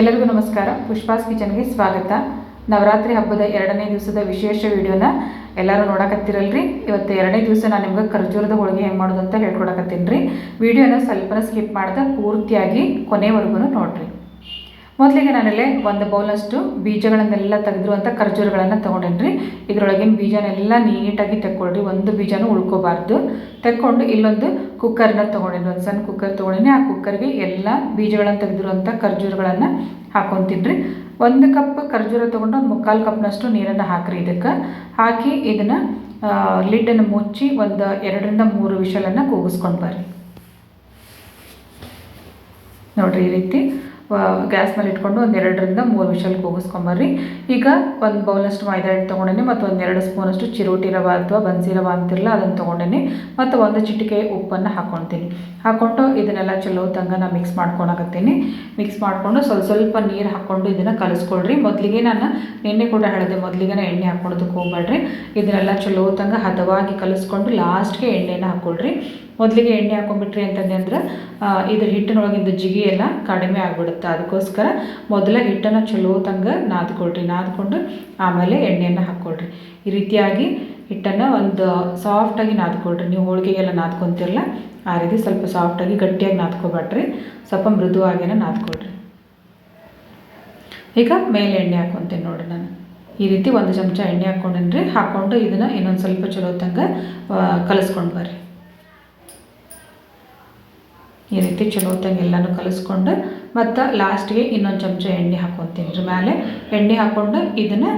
ಎಲ್ಲರಿಗೂ ನಮಸ್ಕಾರ. ಪುಷ್ಪಾಸ್ ಕಿಚನ್ಗೆ ಸ್ವಾಗತ. ನವರಾತ್ರಿ ಹಬ್ಬದ ಎರಡನೇ ದಿವಸದ ವಿಶೇಷ ವಿಡಿಯೋನ ಎಲ್ಲರೂ ನೋಡಕತ್ತಿರಲ್ರಿ? ಇವತ್ತು ಎರಡನೇ ದಿವಸ ನಾನು ನಿಮ್ಗೆ ಖರ್ಜೂರದ ಹೋಳಿಗೆ ಹೆಂಗೆ ಮಾಡೋದು ಅಂತ ಹೇಳ್ಕೊಡಕತ್ತೀನಿ ರೀ. ವಿಡಿಯೋನ ಸ್ವಲ್ಪನ ಸ್ಕಿಪ್ ಮಾಡ್ದೆ, ಪೂರ್ತಿಯಾಗಿ ಕೊನೆವರೆಗೂ ನೋಡ್ರಿ. ಮೊದಲಿಗೆ ನಾನಲ್ಲೇ ಒಂದು ಬೌಲಷ್ಟು ಬೀಜಗಳನ್ನೆಲ್ಲ ತೆಗೆದಿರುವಂಥ ಖರ್ಜೂರಗಳನ್ನು ತೊಗೊಂಡೇನಿ ಇದರೊಳಗಿನ ಬೀಜನೆಲ್ಲ ನೀಟಾಗಿ ತೆಕ್ಕೊಳ್ರಿ, ಒಂದು ಬೀಜನೂ ಉಳ್ಕೋಬಾರ್ದು. ತೆಕ್ಕೊಂಡು ಇಲ್ಲೊಂದು ಕುಕ್ಕರ್ನ ತೊಗೊಂಡೇನಿ ಒಂದು ಸಣ್ಣ ಕುಕ್ಕರ್ ತೊಗೊಂಡಿನಿ. ಆ ಕುಕ್ಕರ್ಗೆ ಎಲ್ಲ ಬೀಜಗಳನ್ನು ತೆಗೆದಿರುವಂಥ ಖರ್ಜೂರಗಳನ್ನು ಹಾಕೊತೀನಿ ಒಂದು ಕಪ್ ಖರ್ಜೂರ ತೊಗೊಂಡು ಒಂದು ಮುಕ್ಕಾಲು ಕಪ್ನಷ್ಟು ನೀರನ್ನು ಹಾಕ್ರಿ ಇದಕ್ಕೆ. ಹಾಕಿ ಇದನ್ನು ಲಿಡ್ಡನ್ನು ಮುಚ್ಚಿ ಒಂದು ಎರಡರಿಂದ ಮೂರು ವಿಷಲನ್ನು ಕೂಗಿಸ್ಕೊಂಡು ಬರ್ರಿ. ನೋಡಿರಿ ಈ ರೀತಿ. ಗ್ಯಾಸ್ ಮೇಲೆ ಇಟ್ಕೊಂಡು ಒಂದು ಎರಡರಿಂದ ಮೂರು ವಿಷಲ್ ಕೂಗಿಸ್ಕೊಂಬರ್ರಿ ಈಗ ಒಂದು ಬೌಲಷ್ಟು ಮೈದಾ ಹಿಟ್ಟು ತೊಗೊಂಡೇನೆ ಮತ್ತು ಒಂದೆರಡು ಸ್ಪೂನಷ್ಟು ಚಿರೋಟಿ ರವೆ ಅಥವಾ ಬನ್ಸಿ ರವೆ ಅಂತಿರಲ್ಲ ಅದನ್ನು ತೊಗೊಂಡೇನೆ. ಮತ್ತು ಒಂದು ಚಿಟಿಕೆ ಉಪ್ಪನ್ನು ಹಾಕ್ಕೊಳ್ತೀನಿ ಹಾಕ್ಕೊಂಡು ಇದನ್ನೆಲ್ಲ ಚಲೋ ತಂಗ ನಾನು ಮಿಕ್ಸ್ ಮಾಡ್ಕೊಳಕತ್ತೀನಿ. ಮಿಕ್ಸ್ ಮಾಡಿಕೊಂಡು ಸ್ವಲ್ಪ ಸ್ವಲ್ಪ ನೀರು ಹಾಕ್ಕೊಂಡು ಇದನ್ನು ಕಲಿಸ್ಕೊಳ್ರಿ. ಮೊದಲಿಗೆ ನಾನು ನಿನ್ನೆ ಕೂಡ ಹೇಳಿದೆ ಮೊದಲಿಗೆ ಎಣ್ಣೆ ಹಾಕ್ಕೊಳೋದಕ್ಕೆ ಹೋಗ್ಬೇಡ್ರಿ ಇದನ್ನೆಲ್ಲ ಚಲೋ ತಂಗ ಹದವಾಗಿ ಕಲಿಸ್ಕೊಂಡು ಲಾಸ್ಟ್ಗೆ ಎಣ್ಣೆನ ಹಾಕ್ಕೊಳ್ರಿ ಮೊದಲಿಗೆ ಎಣ್ಣೆ ಹಾಕೊಂಡ್ಬಿಟ್ರಿ ಅಂತಂದೆ ಅಂದ್ರೆ ಇದ್ರ ಹಿಟ್ಟಿನೊಳಗಿಂದ ಜಿಗಿ ಎಲ್ಲ ಕಡಿಮೆ ಆಗ್ಬಿಡುತ್ತೆ. ಅದಕ್ಕೋಸ್ಕರ ಮೊದಲ ಹಿಟ್ಟನ್ನು ಚಲೋ ತಂಗ ನಾದ್ಕೊಳ್ರಿ. ನಾದ್ಕೊಂಡು ಆಮೇಲೆ ಎಣ್ಣೆಯನ್ನು ಹಾಕ್ಕೊಳ್ರಿ ಈ ರೀತಿಯಾಗಿ ಹಿಟ್ಟನ್ನು ಒಂದು ಸಾಫ್ಟಾಗಿ ನಾದ್ಕೊಳ್ರಿ. ನೀವು ಹೋಳಿಗೆಗೆಲ್ಲ ನಾದ್ಕೊತಿರಲ್ಲ, ಆ ರೀತಿ ಸ್ವಲ್ಪ ಸಾಫ್ಟಾಗಿ ಗಟ್ಟಿಯಾಗಿ ನಾದ್ಕೊಬೇಡ್ರಿ ಸ್ವಲ್ಪ ಮೃದುವಾಗೇನೆ ನಾದ್ಕೊಳ್ರಿ. ಈಗ ಮೇಲೆ ಎಣ್ಣೆ ಹಾಕ್ಕೊತೀನಿ ನೋಡಿರಿ ನಾನು. ಈ ರೀತಿ ಒಂದು ಚಮಚ ಎಣ್ಣೆ ಹಾಕ್ಕೊಂಡೇನ್ರಿ ಹಾಕ್ಕೊಂಡು ಇದನ್ನು ಇನ್ನೊಂದು ಸ್ವಲ್ಪ ಚಲೋ ತಂಗ ಕಲಿಸ್ಕೊಂಡು ಬರ್ರಿ. ಈ ರೀತಿ ಚಲೋತ್ತಾಗಿ ಎಲ್ಲನೂ ಕಲಿಸ್ಕೊಂಡು ಮತ್ತು ಲಾಸ್ಟ್ಗೆ ಇನ್ನೊಂದು ಚಮಚ ಎಣ್ಣೆ ಹಾಕ್ಕೊತೀನಿ ರೀ ಮೇಲೆ ಎಣ್ಣೆ ಹಾಕ್ಕೊಂಡು ಇದನ್ನು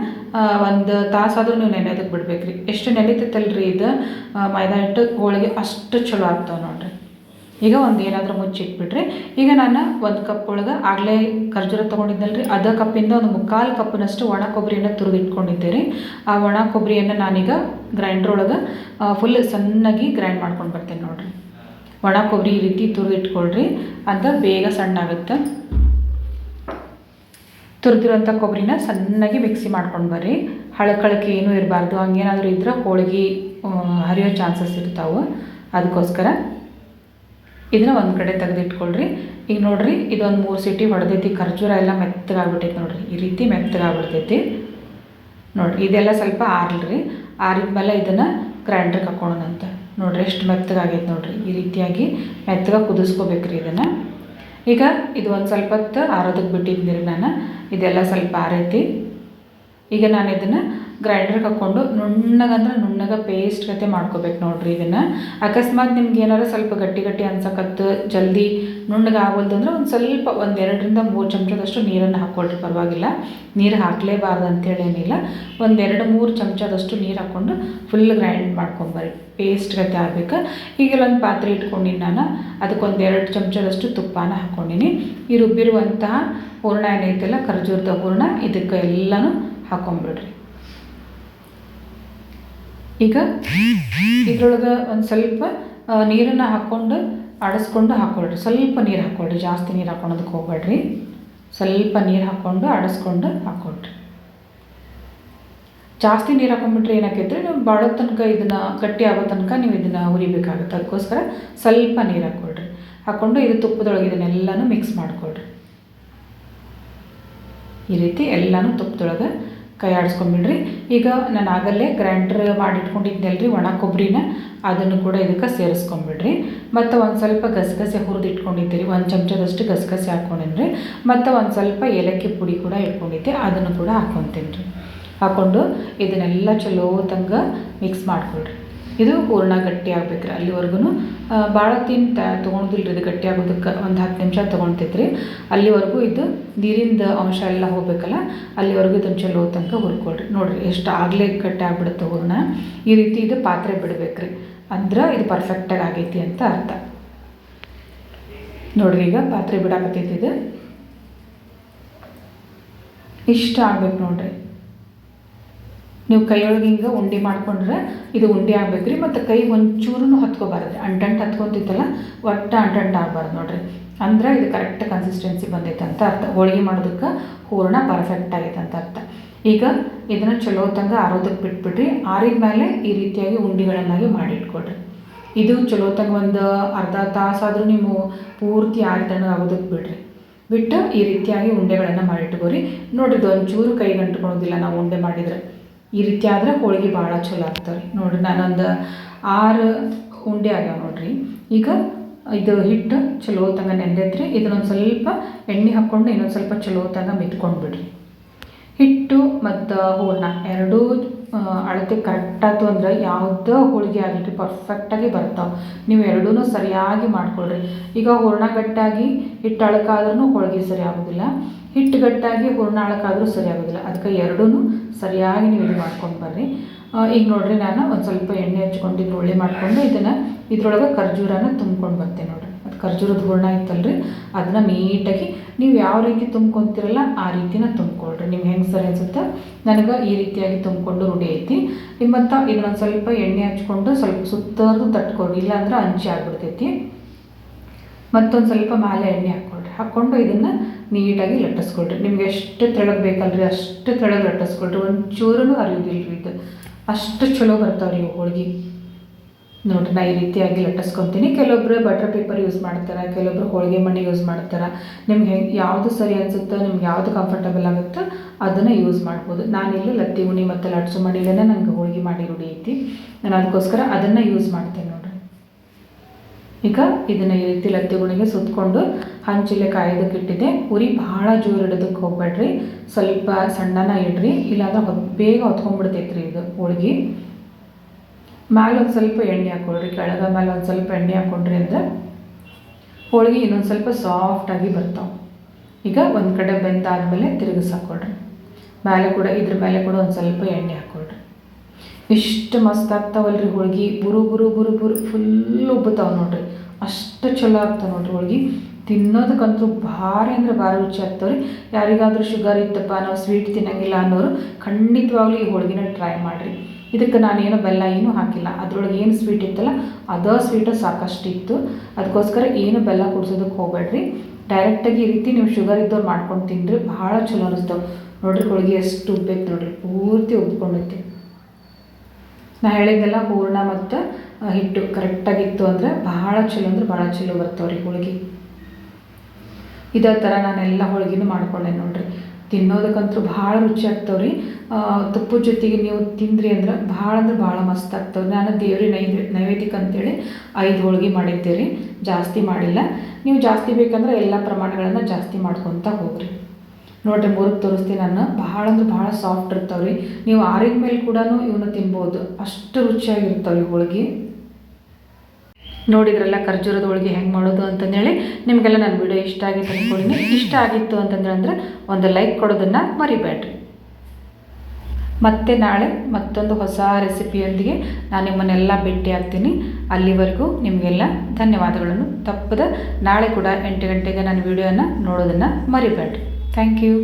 ಒಂದು ತಾಸಾದರೂ ನೀವು ನೆನೆಯೋದಕ್ಕೆ ಬಿಡ್ಬೇಕು ರೀ ಎಷ್ಟು ನೆನೀತೈತಲ್ರಿ ಇದು? ಮೈದಾ ಹಿಟ್ಟು ಹೋಳಿಗೆ ಅಷ್ಟು ಚಲೋ ಆಗ್ತಾವೆ ನೋಡಿರಿ. ಈಗ ಒಂದು ಏನಾದರೂ ಮುಚ್ಚಿಟ್ಬಿಟ್ರಿ ಈಗ ನಾನು ಒಂದು ಕಪ್ ಒಳಗೆ ಆಗಲೇ ಖರ್ಜೂರ ತೊಗೊಂಡಿದ್ದಲ್ರಿ ಅದ ಕಪ್ಪಿಂದ ಒಂದು ಮುಕ್ಕಾಲು ಕಪ್ಪಿನಷ್ಟು ಒಣ ಕೊಬ್ಬರಿಯನ್ನು ತುರಿದಿಟ್ಕೊಂಡಿದ್ದೆ ರೀ ಆ ಒಣ ಕೊಬ್ಬರಿಯನ್ನು ನಾನೀಗ ಗ್ರೈಂಡ್ರ್ ಒಳಗೆ ಫುಲ್ ಸಣ್ಣಗೆ ಗ್ರೈಂಡ್ ಮಾಡ್ಕೊಂಡು ಬರ್ತೇನೆ ನೋಡಿರಿ. ಒಣ ಕೊಬ್ಬರಿ ಈ ರೀತಿ ತುರಿದಿಟ್ಕೊಳ್ರಿ. ಅಂತ ಬೇಗ ಸಣ್ಣ ಆಗುತ್ತೆ ತುರಿದಿರೋಂಥ ಕೊಬ್ಬರಿನ ಸಣ್ಣಗೆ ಮಿಕ್ಸಿ ಮಾಡ್ಕೊಂಡು ಬರ್ರಿ. ಹಳಕಳಕ್ಕೆ ಏನೂ ಇರಬಾರ್ದು. ಹಂಗೇನಾದರೂ ಇದ್ರೆ ಹೋಳಿಗೆ ಹರಿಯೋ ಚಾನ್ಸಸ್ ಇರ್ತಾವೆ. ಅದಕ್ಕೋಸ್ಕರ ಇದನ್ನ ಒಂದು ಕಡೆ ತೆಗೆದಿಟ್ಕೊಳ್ರಿ. ಈಗ ನೋಡಿರಿ, ಇದೊಂದು ಮೂರು ಸಿಟಿ ಹೊಡೆದೈತಿ. ಖರ್ಜೂರ ಎಲ್ಲ ಮೆತ್ತಗಾಗ್ಬಿಟ್ಟೈತಿ ನೋಡಿರಿ. ಈ ರೀತಿ ಮೆತ್ತಗಾಗ್ಬಿಡ್ತೈತಿ. ನೋಡಿರಿ, ಇದೆಲ್ಲ ಸ್ವಲ್ಪ ಆರಲ್ರಿ. ಆರಿದ ಮೇಲೆ ಇದನ್ನು ಗ್ರೈಂಡ್ರಿಗೆ ಹಾಕ್ಕೊಳೋಣಂತ ನೋಡಿರಿ, ಎಷ್ಟು ಮೆತ್ತಗಾಗೈತೆ ನೋಡಿರಿ. ಈ ರೀತಿಯಾಗಿ ಮೆತ್ತಗೆ ಕುದಿಸ್ಕೋಬೇಕ್ರಿ ಇದನ್ನು. ಈಗ ಇದು ಒಂದು ಸ್ವಲ್ಪ ಹೊತ್ತು ಆರೋದಕ್ಕೆ ಬಿಟ್ಟಿದ್ದೀನಿ ನಾನು. ಇದೆಲ್ಲ ಸ್ವಲ್ಪ ಆರೈತಿ. ಈಗ ನಾನು ಇದನ್ನು ಗ್ರೈಂಡ್ರಿಗೆ ಹಾಕ್ಕೊಂಡು ನುಣ್ಣಗಂದ್ರೆ ನುಣ್ಣಗೆ ಪೇಸ್ಟ್ ಗತೆ ಮಾಡ್ಕೋಬೇಕು ನೋಡ್ರಿ ಇದನ್ನು. ಅಕಸ್ಮಾತ್ ನಿಮ್ಗೆ ಏನಾದ್ರು ಸ್ವಲ್ಪ ಗಟ್ಟಿ ಗಟ್ಟಿ ಅನ್ಸಕತ್ತು ಜಲ್ದಿ ನುಣ್ಣಗೆ ಆಗೋದು ಅಂದ್ರೆ ಒಂದು ಸ್ವಲ್ಪ ಒಂದು ಎರಡರಿಂದ ಮೂರು ಚಮಚದಷ್ಟು ನೀರನ್ನು ಹಾಕ್ಕೊಳ್ರಿ ಪರವಾಗಿಲ್ಲ. ನೀರು ಹಾಕಲೇಬಾರ್ದು ಅಂತೇಳಿ ಏನಿಲ್ಲ. ಒಂದೆರಡು ಮೂರು ಚಮಚದಷ್ಟು ನೀರು ಹಾಕ್ಕೊಂಡು ಫುಲ್ ಗ್ರೈಂಡ್ ಮಾಡ್ಕೊಂಬರ್ರಿ ಪೇಸ್ಟ್ ಗತೆ ಆಗಬೇಕು. ಒಂದು ಪಾತ್ರೆ ಇಟ್ಕೊಂಡಿನಿ ನಾನು. ಅದಕ್ಕೊಂದು ಎರಡು ಚಮಚದಷ್ಟು ತುಪ್ಪನ ಹಾಕ್ಕೊಂಡಿನಿ ಈ ರುಬ್ಬಿರುವಂತಹ ಹೂರ್ಣ ಏನೈತಲ್ಲ, ಖರ್ಜೂರದ ಹೂರ್ಣ, ಇದಕ್ಕೆ ಎಲ್ಲನೂ ಹಾಕ್ಕೊಂಬಿಡ್ರಿ ಈಗ ಇದ್ರೊಳಗೆ ಒಂದು ಸ್ವಲ್ಪ ನೀರನ್ನು ಹಾಕ್ಕೊಂಡು ಆಡಿಸ್ಕೊಂಡು ಹಾಕ್ಕೊಳ್ರಿ ಸ್ವಲ್ಪ ನೀರು ಹಾಕ್ಕೊಳ್ರಿ ಜಾಸ್ತಿ ನೀರು ಹಾಕ್ಕೊಳೋದಕ್ಕೆ ಹೋಗ್ಬೇಡ್ರಿ. ಸ್ವಲ್ಪ ನೀರು ಹಾಕ್ಕೊಂಡು ಆಡಿಸ್ಕೊಂಡು ಹಾಕ್ಕೊಳ್ರಿ ಜಾಸ್ತಿ ನೀರು ಹಾಕೊಂಡ್ಬಿಟ್ರೆ ಏನಾಕೈತ್ರಿ? ನೀವು ಭಾಳ ತನಕ ಇದನ್ನು ಗಟ್ಟಿ ಆಗೋ ತನಕ ನೀವು ಇದನ್ನು ಹುರಿಬೇಕಾಗುತ್ತೆ. ಅದಕ್ಕೋಸ್ಕರ ಸ್ವಲ್ಪ ನೀರು ಹಾಕ್ಕೊಳ್ರಿ ಹಾಕ್ಕೊಂಡು ಇದು ತುಪ್ಪದೊಳಗೆ ಇದನ್ನೆಲ್ಲನೂ ಮಿಕ್ಸ್ ಮಾಡ್ಕೊಳ್ರಿ. ಈ ರೀತಿ ಎಲ್ಲನೂ ತುಪ್ಪದೊಳಗೆ ಕೈ ಆಡಿಸ್ಕೊಂಬಿಡ್ರಿ ಈಗ ನಾನು ಆಗಲ್ಲೇ ಗ್ರೈಂಡ್ರ್ ಮಾಡಿಟ್ಕೊಂಡಿದ್ನಲ್ರಿ, ಒಣ ಕೊಬ್ಬರಿನ ಅದನ್ನು ಕೂಡ ಇದಕ್ಕೆ ಸೇರಿಸ್ಕೊಂಬಿಡ್ರಿ. ಮತ್ತು ಒಂದು ಸ್ವಲ್ಪ ಗಸಗಸೆ ಹುರಿದಿಟ್ಕೊಂಡಿದ್ದೀರಿ. ಒಂದು ಚಮಚದಷ್ಟು ಗಸಗಸೆ ಹಾಕ್ಕೊಂಡಿನ್ರಿ. ಮತ್ತು ಒಂದು ಸ್ವಲ್ಪ ಏಲಕ್ಕಿ ಪುಡಿ ಕೂಡ ಇಟ್ಕೊಂಡಿದ್ದೆ. ಅದನ್ನು ಕೂಡ ಹಾಕ್ಕೊತೀನಿ ರೀ ಹಾಕ್ಕೊಂಡು ಇದನ್ನೆಲ್ಲ ಚಲೋ ತಂಗ ಮಿಕ್ಸ್ ಮಾಡ್ಕೊಳ್ರಿ. ಇದು ಹೂರ್ಣ ಗಟ್ಟಿ ಆಗ್ಬೇಕು ರೀ ಅಲ್ಲಿವರೆಗೂ ಭಾಳ ತಿಂತ ರೀ ಇದು ಗಟ್ಟಿ ಆಗೋದಕ್ಕೆ ಒಂದು ಹತ್ತು ನಿಮಿಷ ತೊಗೊಳ್ತೈತ್ರಿ ಅಲ್ಲಿವರೆಗೂ ಇದು ನೀರಿಂದ ಅಂಶ ಎಲ್ಲ ಹೋಗ್ಬೇಕಲ್ಲ, ಅಲ್ಲಿವರೆಗೂ ಇದನ್ನು ಚಲೋ ತನಕ ಹುರ್ಕೊಳ್ರಿ. ನೋಡಿರಿ, ಎಷ್ಟು ಆಗಲೇ ಗಟ್ಟಿ ಆಗ್ಬಿಡುತ್ತೆ ಹೂರ್ಣ ಈ ರೀತಿ ಇದು ಪಾತ್ರೆ ಬಿಡ್ಬೇಕ್ರಿ. ಅಂದ್ರೆ ಇದು ಪರ್ಫೆಕ್ಟಾಗಿ ಆಗೈತಿ ಅಂತ ಅರ್ಥ. ನೋಡ್ರಿ, ಈಗ ಪಾತ್ರೆ ಬಿಡಾಕತ್ತೈತಿ ಇದು. ಇಷ್ಟ ಆಗ್ಬೇಕು ನೋಡ್ರಿ. ನೀವು ಕೈಯೊಳಗೆ ಹಿಂಗೆ ಉಂಡೆ ಮಾಡ್ಕೊಂಡ್ರೆ ಇದು ಉಂಡೆ ಆಗ್ಬೇಕು ರೀ, ಮತ್ತು ಕೈ ಒಂಚೂರು ಹತ್ಕೋಬಾರ್ದು ಅಂಟಂಟು ಹತ್ಕೊತಿತ್ತಲ್ಲ, ಒಟ್ಟು ಅಂಟಂಟು ಆಗಬಾರ್ದು ನೋಡಿರಿ. ಅಂದ್ರೆ ಇದು ಕರೆಕ್ಟ್ ಕನ್ಸಿಸ್ಟೆನ್ಸಿ ಬಂದೈತೆ ಅಂತ ಅರ್ಥ. ಹೋಳಿಗೆ ಮಾಡೋದಕ್ಕೆ ಹೂರಣ ಪರ್ಫೆಕ್ಟ್ ಆಗೈತೆ ಅಂತ ಅರ್ಥ. ಈಗ ಇದನ್ನು ಚಲೋ ತಂಗ ಆರೋದಕ್ಕೆ ಬಿಟ್ಬಿಡ್ರಿ. ಆರಿದ ಮೇಲೆ ಈ ರೀತಿಯಾಗಿ ಉಂಡೆಗಳನ್ನಾಗಿ ಮಾಡಿಟ್ಕೊಡ್ರಿ ಇದು ಚಲೋ ತಂಗ ಒಂದು ಅರ್ಧ ತಾಸಾದರೂ ನೀವು ಪೂರ್ತಿ ಆರಿತಣ್ಣ ಆಗೋದಕ್ಕೆ ಬಿಡ್ರಿ. ಬಿಟ್ಟು ಈ ರೀತಿಯಾಗಿ ಉಂಡೆಗಳನ್ನು ಮಾಡಿಟ್ಕೋರಿ. ನೋಡಿರಿ, ಇದು ಒಂಚೂರು ಕೈಗೆ ಅಂಟ್ಕೊಳೋದಿಲ್ಲ ನಾವು ಉಂಡೆ ಮಾಡಿದರೆ. ಈ ರೀತಿ ಆದರೆ ಹೋಳಿಗೆ ಭಾಳ ಚಲೋ ಆಗ್ತವೆ. ರೀ ನೋಡಿರಿ, ನಾನೊಂದು ಆರು ಉಂಡೆ ಆಗ್ಯಾವ ನೋಡಿರಿ. ಈಗ ಇದು ಹಿಟ್ಟು ಚಲೋ ತಂಗ ನೆಂದೈತ್ರಿ. ಇದನ್ನೊಂದು ಸ್ವಲ್ಪ ಎಣ್ಣೆ ಹಾಕ್ಕೊಂಡು ಇನ್ನೊಂದು ಸ್ವಲ್ಪ ಚಲೋ ತಂಗ ಮಿತ್ಕೊಂಡು ಬಿಡ್ರಿ. ಹಿಟ್ಟು ಮತ್ತು ಹೂರ್ಣ ಎರಡೂ ಅಳತೆ ಕರೆಕ್ಟಾಯ್ತು ಅಂದ್ರೆ ಯಾವುದೇ ಹೋಳಿಗೆ ಆಗಲಿ ಪರ್ಫೆಕ್ಟಾಗಿ ಬರ್ತಾವೆ ನೀವು ಎರಡೂ ಸರಿಯಾಗಿ ಮಾಡ್ಕೊಳ್ರಿ. ಈಗ ಹೂರ್ಣ ಗಟ್ಟಾಗಿ ಹಿಟ್ಟು ಅಳಕಾದ್ರೂ ಹೋಳಿಗೆ ಸರಿ ಆಗೋದಿಲ್ಲ ಹಿಟ್ಟು ಗಟ್ಟಾಗಿ ಹೂರ್ಣ ಅಳಕಾದರೂ ಸರಿ ಆಗೋದಿಲ್ಲ ಅದಕ್ಕೆ ಎರಡೂ ಸರಿಯಾಗಿ ನೀವು ಇದು ಮಾಡ್ಕೊಂಡು ಬರ್ರಿ. ಈಗ ನೋಡಿರಿ ನಾನು ಒಂದು ಸ್ವಲ್ಪ ಎಣ್ಣೆ ಹಚ್ಕೊಂಡು ಈರುಳ್ಳಿ ಮಾಡಿಕೊಂಡು ಇದನ್ನು ಇದರೊಳಗೆ ಖರ್ಜೂರನ ತುಂಬ್ಕೊಂಡು ಬರ್ತೇನೆ ನೋಡ್ರಿ. ಖರ್ಜೂರದ ಹೂರ್ಣ ಇತ್ತಲ್ರಿ? ಅದನ್ನ ನೀಟಾಗಿ ನೀವು ಯಾವ ರೀತಿ ತುಂಬ್ಕೊತೀರಲ್ಲ ಆ ರೀತಿನ ತುಂಬ್ಕೊಳ್ರಿ. ನಿಮ್ಗೆ ಹೆಂಗೆ ಸರಿ ಅನ್ಸುತ್ತೆ? ನನಗೆ ಈ ರೀತಿಯಾಗಿ ತುಂಬಿಕೊಂಡು ರೂಢಿ ಐತಿ. ನಿಮ್ಮಂತ ಇದನ್ನೊಂದು ಸ್ವಲ್ಪ ಎಣ್ಣೆ ಹಚ್ಕೊಂಡು ಸ್ವಲ್ಪ ಸುತ್ತರ್ದು ತಟ್ಕೊಡ್ರಿ ಇಲ್ಲಾಂದ್ರೆ ಅಂಚೆ ಆಗ್ಬಿಡ್ತೈತಿ. ಮತ್ತೊಂದು ಸ್ವಲ್ಪ ಮಾಲೆ ಎಣ್ಣೆ ಹಾಕ್ಕೊಳ್ರಿ ಹಾಕ್ಕೊಂಡು ಇದನ್ನು ನೀಟಾಗಿ ಲಟ್ಟಿಸ್ಕೊಳ್ರಿ. ನಿಮ್ಗೆ ಎಷ್ಟು ತೆಳಗೆ ಬೇಕಲ್ರಿ, ಅಷ್ಟು ತೆಳಗೆ ಲಟ್ಟಿಸ್ಕೊಳ್ರಿ. ಒಂಚೂರೂ ಅರಿಯೋದಿಲ್ಲ ರೀ ಇದು. ಅಷ್ಟು ಚಲೋ ಬರ್ತಾವ್ರಿ ಹೋಳಿಗೆ ಹೋಳ್ಗೆ. ನೋಡ್ರಿ, ನಾ ಈ ರೀತಿಯಾಗಿ ಲಟ್ಟಿಸ್ಕೊತೀನಿ. ಕೆಲವೊಬ್ರು ಬಟರ್ ಪೇಪರ್ ಯೂಸ್ ಮಾಡ್ತಾರೆ, ಕೆಲವೊಬ್ರು ಹೋಳಿಗೆ ಮಣ್ಣು ಯೂಸ್ ಮಾಡ್ತಾರೆ. ನಿಮ್ಗೆ ಹೆಂಗೆ, ಯಾವುದು ಸರಿ ಅನ್ಸುತ್ತೆ, ನಿಮ್ಗೆ ಯಾವುದು ಕಂಫರ್ಟಬಲ್ ಆಗುತ್ತೋ ಅದನ್ನು ಯೂಸ್ ಮಾಡ್ಬೋದು. ನಾನಿಲ್ಲಿ ಲತ್ತಿ ಉಣಿ ಮತ್ತು ಲಟ್ಸು ಮಣಿಲೇ ನನಗೆ ಹೋಳಿಗೆ ಮಾಡಿ ರೂಢಿ ಐತಿ. ನಾನು ಅದಕ್ಕೋಸ್ಕರ ಅದನ್ನು ಯೂಸ್ ಮಾಡ್ತೇನೆ ನೋಡಿರಿ. ಈಗ ಇದನ್ನು ಈ ರೀತಿ ಲತ್ತಿ ಗುಣಿಗೆ ಸುತ್ತಕೊಂಡು ಹಂಚಿಲೆ ಕಾಯೋದಕ್ಕೆ ಇಟ್ಟಿದೆ ಉರಿ ಭಾಳ ಜೋರು ಇಡೋದಕ್ಕೆ ಹೋಗ್ಬೇಡ್ರಿ. ಸ್ವಲ್ಪ ಸಣ್ಣನ ಇಡ್ರಿ, ಇಲ್ಲಾಂದ್ರೆ ಬೇಗ ಹೊತ್ಕೊಂಡ್ಬಿಡ್ತೈತ್ರಿ ಇದು ಹೋಳ್ಗೆ. ಒಂದು ಸ್ವಲ್ಪ ಎಣ್ಣೆ ಹಾಕ್ಕೊಳ್ರಿ ಕೆಳಗ ಮೇಲೆ ಒಂದು ಸ್ವಲ್ಪ ಎಣ್ಣೆ ಹಾಕ್ಕೊಂಡ್ರಿ ಅಂದರೆ ಹೋಳಿಗೆ ಇನ್ನೊಂದು ಸ್ವಲ್ಪ ಸಾಫ್ಟಾಗಿ ಬರ್ತಾವೆ. ಈಗ ಒಂದು ಕಡೆ ಬೆಂದಾದಮೇಲೆ ಹಾಕ್ಕೊಳ್ರಿ ಮೇಲೆ ಕೂಡ ಇದ್ರ ಮೇಲೆ ಕೂಡ ಒಂದು ಸ್ವಲ್ಪ ಎಣ್ಣೆ ಹಾಕ್ಕೊಳ್ರಿ ಇಷ್ಟು ಮಸ್ತ್ ಆಗ್ತಾವಲ್ರಿ ಹೋಳ್ಗೆ, ಬುರು ಬುರು ಬುರು ಬುರು ಫುಲ್ ಉಬ್ಬತಾವೆ ನೋಡ್ರಿ. ಅಷ್ಟು ಚಲೋ ಆಗ್ತಾವೆ ನೋಡ್ರಿ ಹೋಳ್ಗೆ. ತಿನ್ನೋದಕ್ಕಂತೂ ಭಾರಿ ಅಂದ್ರೆ ಭಾರಿ ರುಚಿ ಆಗ್ತಾವೆ ರೀ ಯಾರಿಗಾದ್ರೂ ಶುಗರ್ ಇತ್ತಪ್ಪ, ನಾವು ಸ್ವೀಟ್ ತಿನ್ನಂಗಿಲ್ಲ ಅನ್ನೋರು ಖಂಡಿತವಾಗ್ಲೂ ಈ ಹೋಳಿಗೆನ ಟ್ರೈ ಮಾಡಿರಿ. ಇದಕ್ಕೆ ನಾನೇನು ಬೆಲ್ಲ ಏನು ಹಾಕಿಲ್ಲ. ಅದರೊಳಗೆ ಏನು ಸ್ವೀಟ್ ಇತ್ತಲ್ಲ, ಅದೇ ಸ್ವೀಟು ಸಾಕಷ್ಟು ಇತ್ತು ಅದಕ್ಕೋಸ್ಕರ ಏನು ಬೆಲ್ಲ ಕುಡ್ಸೋದಕ್ಕೆ ಹೋಗಬೇಡ್ರಿ. ಡೈರೆಕ್ಟಾಗಿ ಈ ರೀತಿ ನೀವು ಶುಗರ್ ಇದ್ದವ್ರು ಮಾಡ್ಕೊಂಡು ತಿನ್ನಿರಿ ಭಾಳ ಚಲೋ ಅನಿಸ್ತವೆ. ನೋಡ್ರಿ ಹೋಳಿಗೆ ಎಷ್ಟು ಉಬ್ಬೇಕು ನೋಡ್ರಿ, ಪೂರ್ತಿ ಉಬ್ಕೊಂಡೈತಿ ನಾ ಹೇಳಿದ್ದೆಲ್ಲ ಹೂರ್ಣ ಮತ್ತು ಹಿಟ್ಟು ಕರೆಕ್ಟಾಗಿತ್ತು ಅಂದರೆ ಭಾಳ ಚಲೋ ಅಂದ್ರೆ ಭಾಳ ಚಲೋ ಬರ್ತಾವ್ರಿ ಹೋಳಿಗೆ. ಇದೇ ಥರ ನಾನೆಲ್ಲ ಹೋಳಿಗೆನೂ ಮಾಡ್ಕೊಂಡೆ ನೋಡ್ರಿ. ತಿನ್ನೋದಕ್ಕಂತೂ ಭಾಳ ರುಚಿ ಆಗ್ತಾವ್ರಿ. ತುಪ್ಪದ ಜೊತೆಗೆ ನೀವು ತಿಂದ್ರಿ ಅಂದ್ರೆ ಭಾಳ ಅಂದ್ರೆ ಭಾಳ ಮಸ್ತ್ ಆಗ್ತವೆ. ನಾನು ದೇವ್ರಿ ನೈವೇ ನೈವೇದ್ಯಕ್ಕೆ ಅಂತೇಳಿ ಐದು ಹೋಳಿಗೆ ಮಾಡಿದ್ದೆ ರೀ ಜಾಸ್ತಿ ಮಾಡಿಲ್ಲ. ನೀವು ಜಾಸ್ತಿ ಬೇಕಂದ್ರೆ ಎಲ್ಲ ಪ್ರಮಾಣಗಳನ್ನು ಜಾಸ್ತಿ ಮಾಡ್ಕೊತ ಹೋಗ್ರಿ. ನೋಡ್ರಿ ಮೂರಕ್ಕೆ ತೋರಿಸ್ತೀನಿ ನಾನು. ಭಾಳ ಅಂದ್ರೆ ಭಾಳ ಸಾಫ್ಟ್ ಇರ್ತಾವೆ ರೀ ನೀವು ಆರಿದ ಮೇಲೆ ಕೂಡ ಇವನ್ನ ತಿನ್ಬೋದು. ಅಷ್ಟು ರುಚಿಯಾಗಿರ್ತಾವೆ ಹೋಳಿಗೆ. ನೋಡಿದ್ರಲ್ಲ ಖರ್ಜೂರದ ಹೋಳಿಗೆ ಹೆಂಗೆ ಮಾಡೋದು ಅಂತಂದೇಳಿ ನಿಮಗೆಲ್ಲ ನನ್ನ ವಿಡಿಯೋ ಇಷ್ಟ ಆಗಿತ್ತು ಅಂದ್ಕೊಂಡಿನಿ ಇಷ್ಟ ಆಗಿತ್ತು ಅಂತಂದ್ರೆ ಅಂದರೆ ಒಂದು ಲೈಕ್ ಕೊಡೋದನ್ನು ಮರಿಬೇಡ್ರಿ. ಮತ್ತೆ ನಾಳೆ ಮತ್ತೊಂದು ಹೊಸ ರೆಸಿಪಿಯೊಂದಿಗೆ ನಾನು ನಿಮ್ಮನ್ನೆಲ್ಲ ಭೇಟಿ ಆಗ್ತೀನಿ. ಅಲ್ಲಿವರೆಗೂ ನಿಮಗೆಲ್ಲ ಧನ್ಯವಾದಗಳನ್ನು. ತಪ್ಪದ ನಾಳೆ ಕೂಡ ಎಂಟು ಗಂಟೆಗೆ ನನ್ನ ವಿಡಿಯೋನ ನೋಡೋದನ್ನು ಮರಿಬೇಡ್ರಿ. Thank you